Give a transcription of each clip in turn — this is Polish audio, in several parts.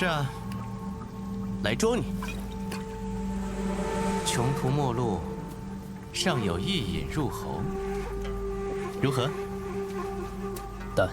是啊，来捉你。穷途末路，尚有一饮入喉，如何？但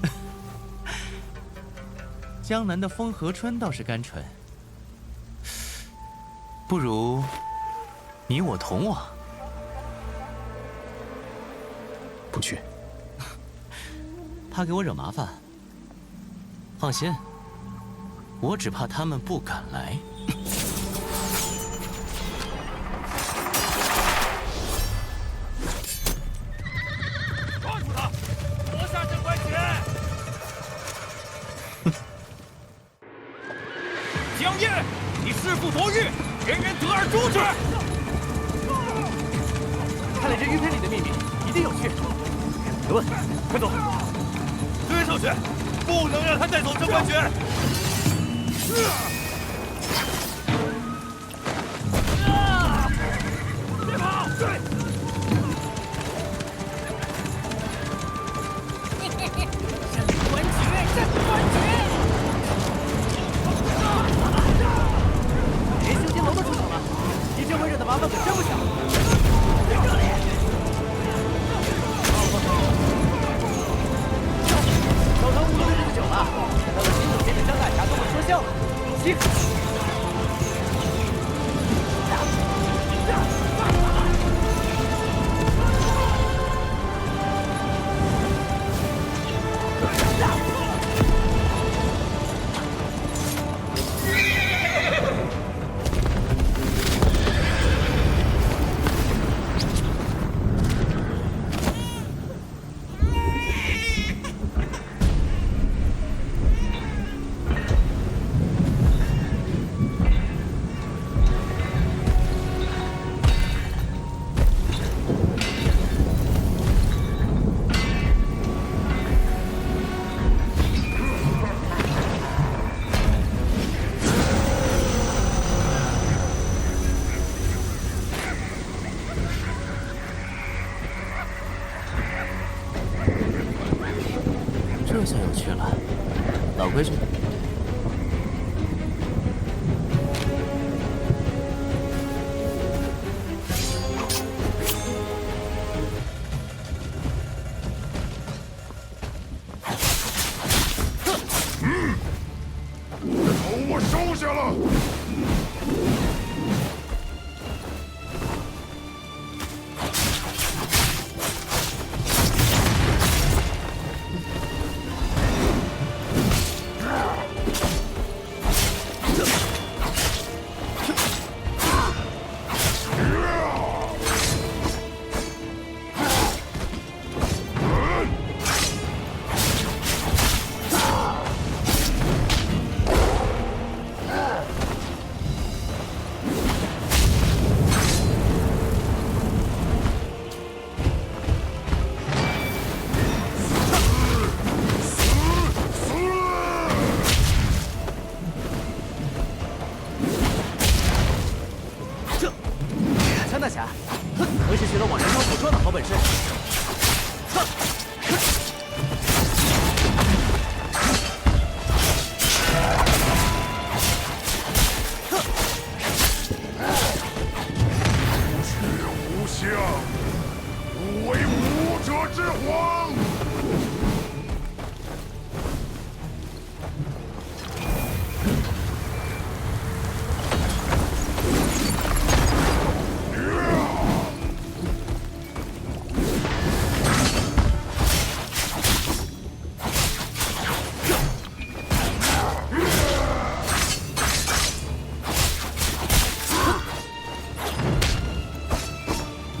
江南的风和春倒是甘醇，不如你我同往。不去。怕给我惹麻烦？放心，我只怕他们不敢来。抓住他，夺下镇关权！江夜，你弑父夺日，人人得而诛之！看来这玉佩里的秘密一定有趣。别问，快走！追上去，不能让他带走镇关权！Ugh! mesmo?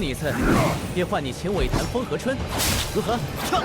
你一次，便换你请我一坛风和春，如何？撤！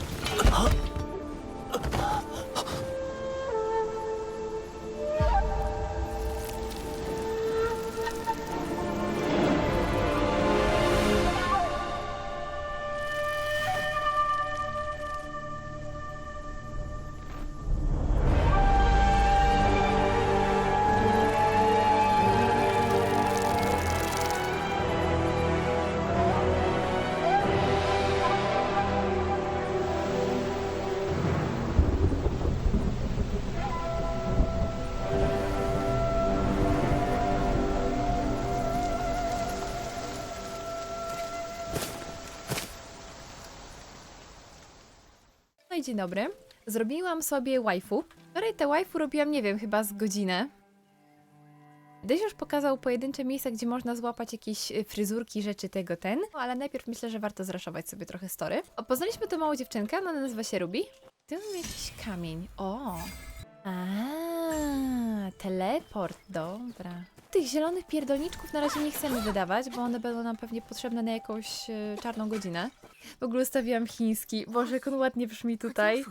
让我再来这吧。秀梅，抢来招！江夜。 Dzień dobry. Zrobiłam sobie waifu. Wczoraj te waifu robiłam, nie wiem, chyba z godzinę. Dyś już pokazał pojedyncze miejsca, gdzie można złapać jakieś y, fryzurki, rzeczy tego, ten. No, ale najpierw myślę, że warto zraszować sobie trochę story. Poznaliśmy tą małą dziewczynkę, ona nazywa się Ruby. Tu mam jakiś kamień. O! A, teleport, dobra. Tych zielonych pierdolniczków na razie nie chcemy wydawać, bo one będą nam pewnie potrzebne na jakąś y, czarną godzinę. W ogóle ustawiłam chiński. Boże, jak on ładnie brzmi tutaj.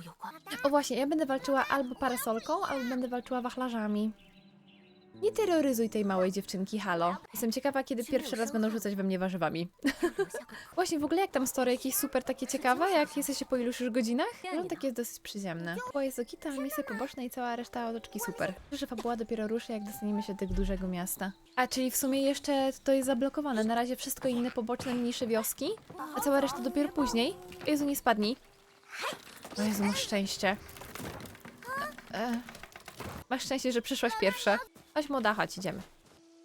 O właśnie, ja będę walczyła albo parasolką, albo będę walczyła wachlarzami. Nie terroryzuj tej małej dziewczynki, halo. Jestem ciekawa, kiedy pierwszy raz będą rzucać we mnie warzywami. Właśnie, w ogóle jak tam story? Jakieś super takie ciekawe, jak jesteście po iluś już godzinach? No, takie jest dosyć przyziemne. Bo jest Okita, poboczne i cała reszta otoczki super. Że fabuła dopiero ruszy, jak dostaniemy się do tego dużego miasta. A, czyli w sumie jeszcze to jest zablokowane. Na razie wszystko inne poboczne, mniejsze wioski, a cała reszta dopiero później. Jezu, nie spadnij. O Jezu, masz szczęście. E, masz szczęście, że przyszłaś pierwsza. Chodź młoda, chodź, idziemy.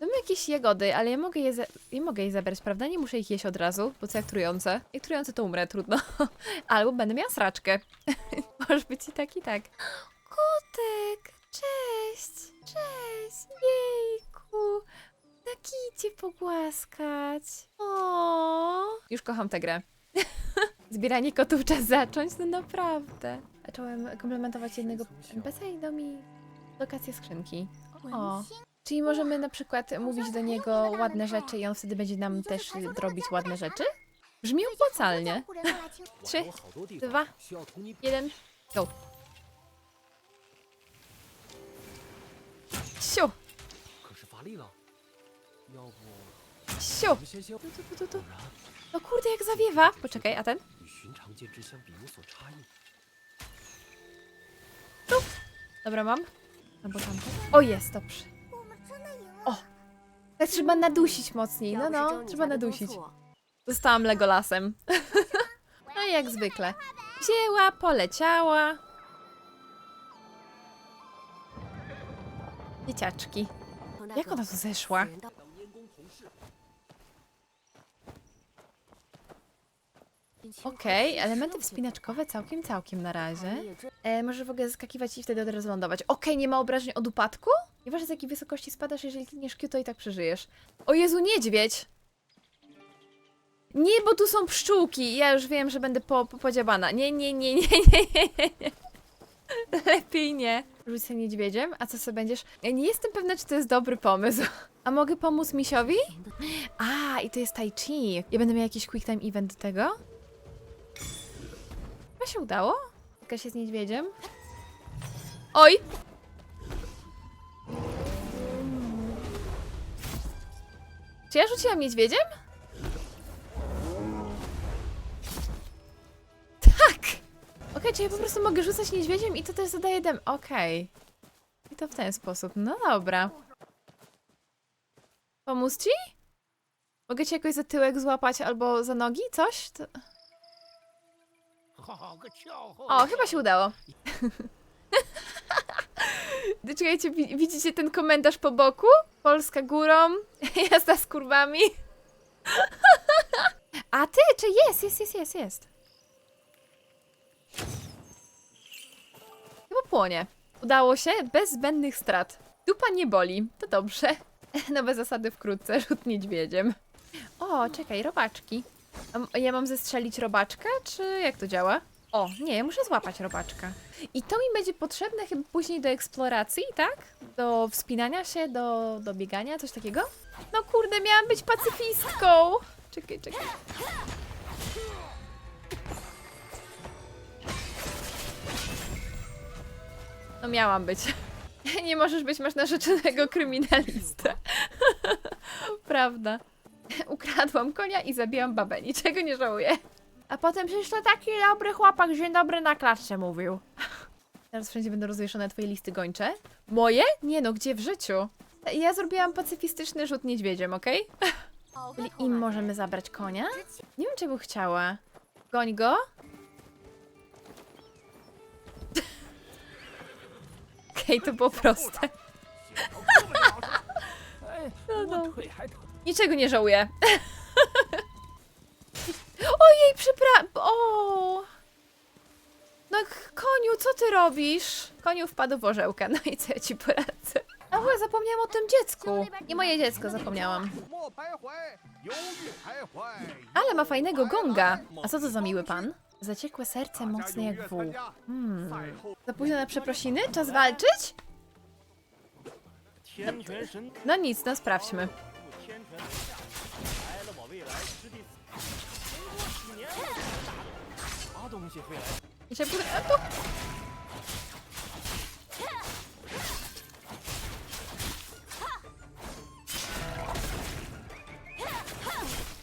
Mamy jakieś jagody, ale ja mogę je, ja mogę je zabrać, prawda? Nie muszę ich jeść od razu, bo co jak trujące. Jak trujące to umrę, trudno. Albo będę miała sraczkę. Może być i tak, i tak. Kotek, cześć, cześć, jejku. Na kicie pogłaskać. O. Już kocham tę grę. Zbieranie kotów czas zacząć, no naprawdę. Zacząłem komplementować jednego NPC i dał mi lokację skrzynki. O. Czyli możemy na przykład mówić do niego ładne rzeczy i on wtedy będzie nam też robić ładne rzeczy? Brzmi opłacalnie. Trzy, dwa, jeden, go. Siu! Siu! Tu, tu, tu. No kurde, jak zawiewa! Poczekaj, a ten? Tu! Dobra, mam. Albo. O, jest, dobrze. O! Tak trzeba nadusić mocniej. No, no, trzeba nadusić. Zostałam Legolasem. No jak zwykle. Wzięła, poleciała. Dzieciaczki. Jak ona tu zeszła? Okej, elementy wspinaczkowe całkiem, całkiem na razie. E, może w ogóle zaskakiwać i wtedy od razu lądować. Okej, nie ma obrażeń od upadku? Nieważne z jakiej wysokości spadasz, jeżeli klikniesz Q, to i tak przeżyjesz. O Jezu, niedźwiedź! Nie, bo tu są pszczółki. Ja już wiem, że będę po, po, podziabana. Nie, nie, nie, nie, nie, nie, nie, nie. Lepiej nie. Rzuć sobie niedźwiedziem, a co sobie będziesz? Ja nie jestem pewna, czy to jest dobry pomysł. A mogę pomóc misiowi? A, i to jest tai chi. Ja będę miała jakiś quick time event do tego? Chyba się udało? Jakaś jest niedźwiedziem? Oj! Czy ja rzuciłam niedźwiedziem? Tak! Okej, czy ja po prostu mogę rzucać niedźwiedziem i to też zadaje dem. Okej. I to w ten sposób. No dobra. Pomóc ci? Mogę cię jakoś za tyłek złapać albo za nogi? Coś? To... O, chyba się udało. Czekajcie, wi- widzicie ten komentarz po boku? Polska górą, jazda z kurwami. A ty, czy jest, jest, jest, jest, jest. Chyba płonie. Udało się, bez zbędnych strat. Dupa nie boli, to dobrze. Nowe zasady wkrótce, rzut niedźwiedziem. O, czekaj, robaczki. Ja mam zestrzelić robaczka, czy jak to działa? O, nie, muszę złapać robaczka. I to mi będzie potrzebne chyba później do eksploracji, tak? Do wspinania się, do, do biegania, coś takiego? No kurde, miałam być pacyfistką! Czekaj, czekaj. No miałam być. Nie możesz być, masz narzeczonego kryminalistę. Prawda. Ukradłam konia i zabiłam babę. Niczego nie żałuję. A potem przecież to taki dobry chłopak, dzień dobry na klatce mówił. Teraz wszędzie będą rozwieszone twoje listy gończe. Moje? Nie no, gdzie w życiu? Ja zrobiłam pacyfistyczny rzut niedźwiedziem, okej? Czyli im możemy zabrać konia? Nie wiem, czy bym chciała. Goń go. Okej, to było proste. No, no. Niczego nie żałuję. Ojej, przepraszam. O! No koniu, co ty robisz? Koniu wpadł w orzełkę, no i co ja ci poradzę? A bo zapomniałam o tym dziecku. I moje dziecko, zapomniałam. Ale ma fajnego gonga. A co to za miły pan? Zaciekłe serce mocne jak wół. Hmm. Za późno na przeprosiny? Czas walczyć? No, no nic, no sprawdźmy. 神之下，来了我未来师弟死，经过几年我才打的，啥东西会来？你先不能动。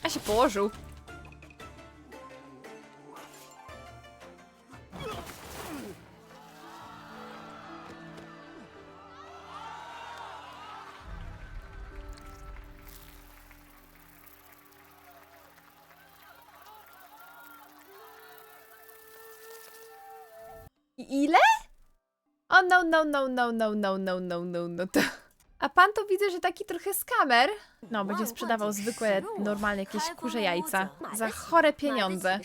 Ja się położył. no, no, no, no, no, no, no, no, no. To... A pan to widzę, że taki trochę skamer. No, będzie sprzedawał zwykłe, normalne jakieś kurze jajca. Za chore pieniądze.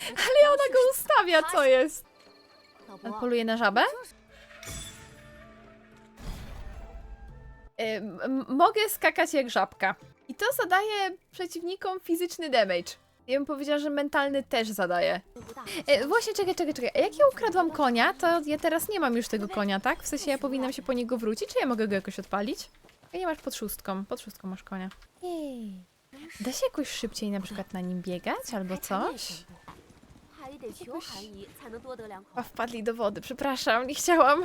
Ale ona go ustawia, co jest? On poluje na żabę? Y, mogę skakać jak żabka. I to zadaje przeciwnikom fizyczny damage. Ja bym powiedziała, że mentalny też zadaje. E, właśnie, czekaj, czekaj, czekaj. A jak ja ukradłam konia, to ja teraz nie mam już tego konia, tak? W sensie ja powinnam się po niego wrócić, czy ja mogę go jakoś odpalić? Ja nie masz pod szóstką. Pod szóstką masz konia. Da się jakoś szybciej na przykład na nim biegać albo coś? A wpadli do wody, przepraszam, nie chciałam.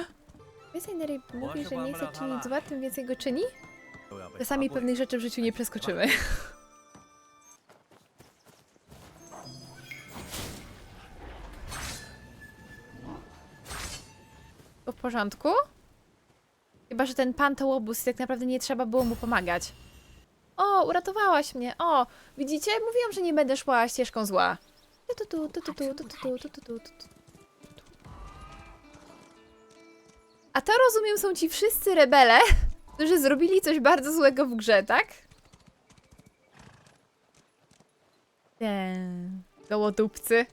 Więcej Nery mówi, że nie chce czynić zła, tym więcej go czyni? Czasami pewnych rzeczy w życiu nie przeskoczymy. w porządku? Chyba, że ten pan to łobuz tak naprawdę nie trzeba było mu pomagać. O, uratowałaś mnie. O, widzicie? Mówiłam, że nie będę szła ścieżką zła. Tu, tu, tu, tu, tu, tu, tu, tu, tu, tu, tu, tu. A to rozumiem są ci wszyscy rebele, którzy zrobili coś bardzo złego w grze, tak? Nie. Gołodupcy.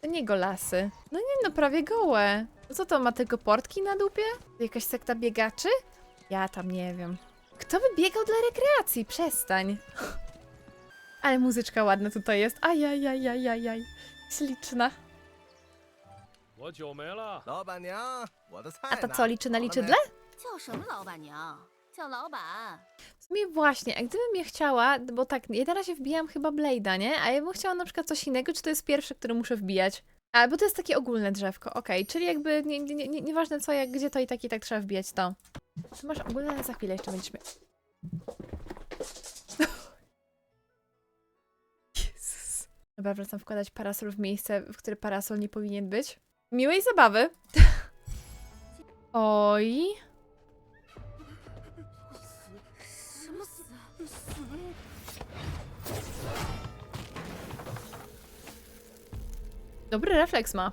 To nie golasy. No nie no, prawie gołe. Co to ma tego portki na dupie? Jakaś sekta biegaczy? Ja tam nie wiem. Kto by biegał dla rekreacji? Przestań. Ale muzyczka ładna tutaj jest. Ajajajajajaj. Śliczna. A to co, liczy na liczydle? W sumie właśnie, a gdybym je chciała, bo tak, ja na razie wbijam chyba Blade'a, nie? A ja bym chciała na przykład coś innego, czy to jest pierwsze, które muszę wbijać? A, bo to jest takie ogólne drzewko, okej, czyli jakby nie, nie, nie, nieważne co, jak, gdzie to i tak i tak trzeba wbijać to. Czy masz ogólne, ale za chwilę jeszcze będziesz miał. Jezus. Dobra, wracam wkładać parasol w miejsce, w które parasol nie powinien być. Miłej zabawy. Oj. Dobry refleks ma.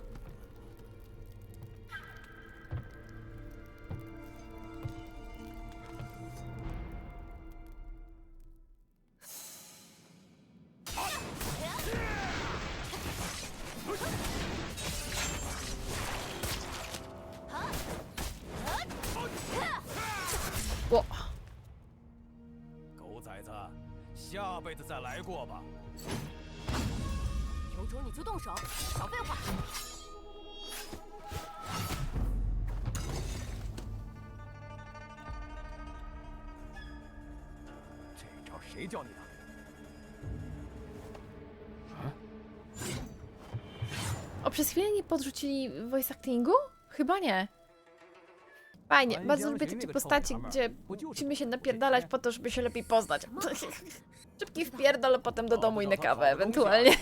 谁教你的？ O, przez chwilę nie podrzucili voice actingu? Chyba nie. Fajnie, Fajnie, bardzo działo lubię się takie innego postaci, człowieka, gdzie Bo dziury. musimy się napierdalać po to, żeby się lepiej poznać. Szybki wpierdol, a potem do domu i na kawę ewentualnie.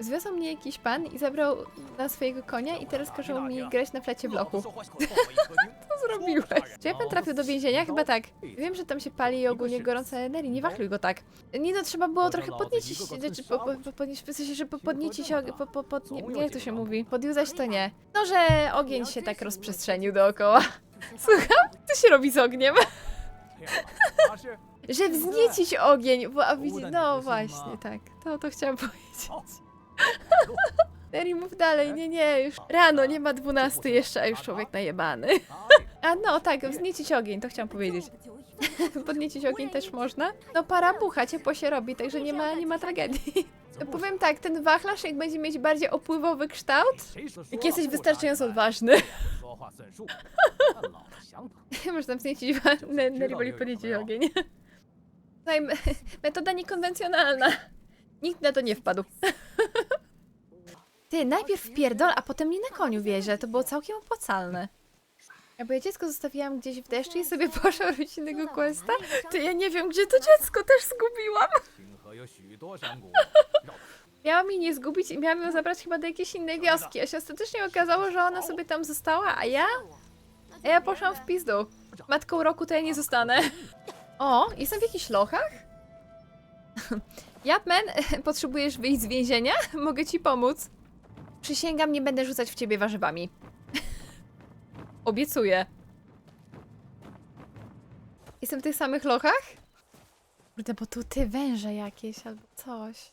Zwiozł mnie jakiś pan i zabrał na swojego konia i teraz każą mi grać na flacie bloku. to zrobiłeś. Czy ja pan trafił do więzienia? Chyba tak. Wiem, że tam się pali i ogólnie gorąca Nelly, nie wachluj go tak. Nie no, trzeba było trochę podniecić, znaczy po, po, podnieść, w sensie, że po, się, po, po, po, nie, nie, jak to się mówi, podjuzać to nie. No, że ogień się tak rozprzestrzenił dookoła. Słucham? Co się robi z ogniem? Że wzniecić ogień, bo a widzi, no właśnie, tak. To, to chciałam powiedzieć. Mary, mów dalej, nie, nie, już rano, nie ma 12 jeszcze, a już człowiek najebany. A no, tak, wzniecić ogień, to chciałam powiedzieć. Podniecić ogień też można. No para bucha, ciepło się robi, także nie ma, nie ma tragedii. Powiem tak, ten wachlarz jak będzie mieć bardziej opływowy kształt, jak jesteś wystarczająco odważny. Można wzniecić, Neriboli podniecić ogień. Tutaj metoda niekonwencjonalna. Nikt na to nie wpadł. Ty, najpierw w pierdol, a potem mnie na koniu wiezie. To było całkiem opłacalne. Ja bo ja dziecko zostawiłam gdzieś w deszczu i sobie poszłam robić innego questa? Ty, ja nie wiem, gdzie to dziecko też zgubiłam. Miałam jej nie zgubić i miałam ją zabrać chyba do jakiejś innej wioski, a się ostatecznie okazało, że ona sobie tam została, a ja? A ja poszłam w pizdu. Matką roku to ja nie zostanę. O, jestem w jakichś lochach? Japman, potrzebujesz wyjść z więzienia? Mogę ci pomóc. Przysięgam, nie będę rzucać w ciebie warzywami. Obiecuję. Jestem w tych samych lochach? Kurde, bo tu ty węże jakieś albo coś.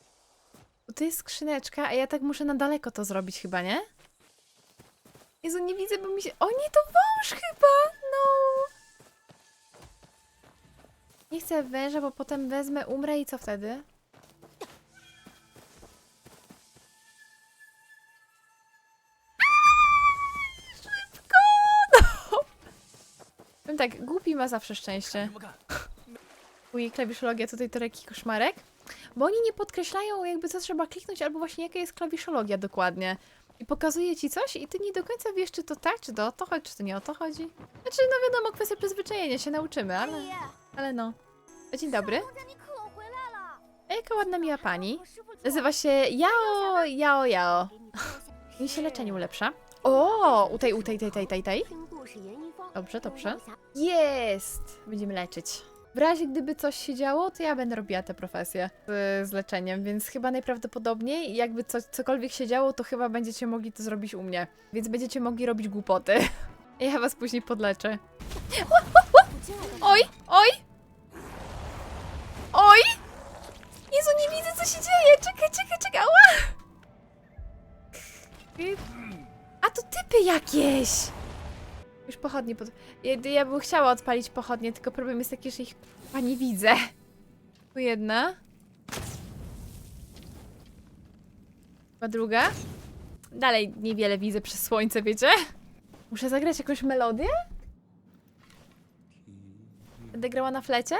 Tu jest skrzyneczka, a ja tak muszę na daleko to zrobić chyba, nie? Jezu, nie widzę, bo mi się... O nie, to wąż chyba! No! Nie chcę węża, bo potem wezmę, umrę i co wtedy? Szybko! No. Wiem tak, głupi ma zawsze szczęście. Uj, klawiszologia tutaj to taki koszmarek. Bo oni nie podkreślają jakby co trzeba kliknąć, albo właśnie jaka jest klawiszologia dokładnie. I pokazuje ci coś i ty nie do końca wiesz, czy to tak, czy to o to chodzi, czy to nie o to chodzi. Znaczy, no wiadomo, kwestia przyzwyczajenia się nauczymy, ale... Ale no. Dzień dobry. Jaka ładna miła pani. Nazywa się Yao Yao Yao. Mi się leczenie ulepsza. O, u tej, u tej, tej, tej, tej, tej. Dobrze, dobrze. Jest! Będziemy leczyć. W razie gdyby coś się działo, to ja będę robiła tę profesję z, z leczeniem, więc chyba najprawdopodobniej, jakby co, cokolwiek się działo, to chyba będziecie mogli to zrobić u mnie. Więc będziecie mogli robić głupoty. Ja was później podleczę. Oj, oj! Oj! Jezu, nie widzę co się dzieje! Czekaj, czekaj, czekaj! A to typy jakieś! Już pochodnie pod... Ja, ja bym chciała odpalić pochodnie, tylko problem jest taki, że ich chyba nie widzę. Tu jedna. Chyba druga. Dalej niewiele widzę przez słońce, wiecie? Muszę zagrać jakąś melodię? Będę grała na flecie?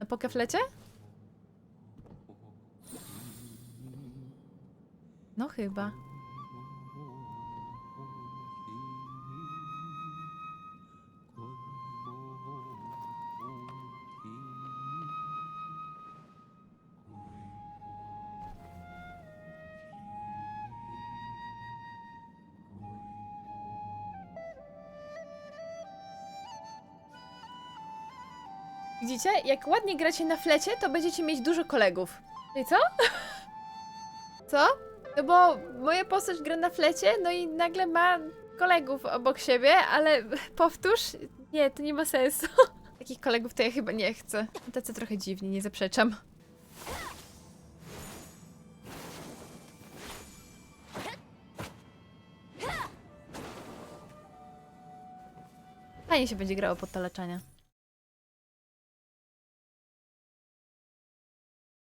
Na pokeflecie? No chyba. Widzicie? Jak ładnie gracie na flecie, to będziecie mieć dużo kolegów. I co? Co? No bo moja postać gra na flecie, no i nagle ma kolegów obok siebie, ale powtórz? Nie, to nie ma sensu. Takich kolegów to ja chyba nie chcę. Tacy trochę dziwni, nie zaprzeczam. Fajnie się będzie grało pod to leczenie.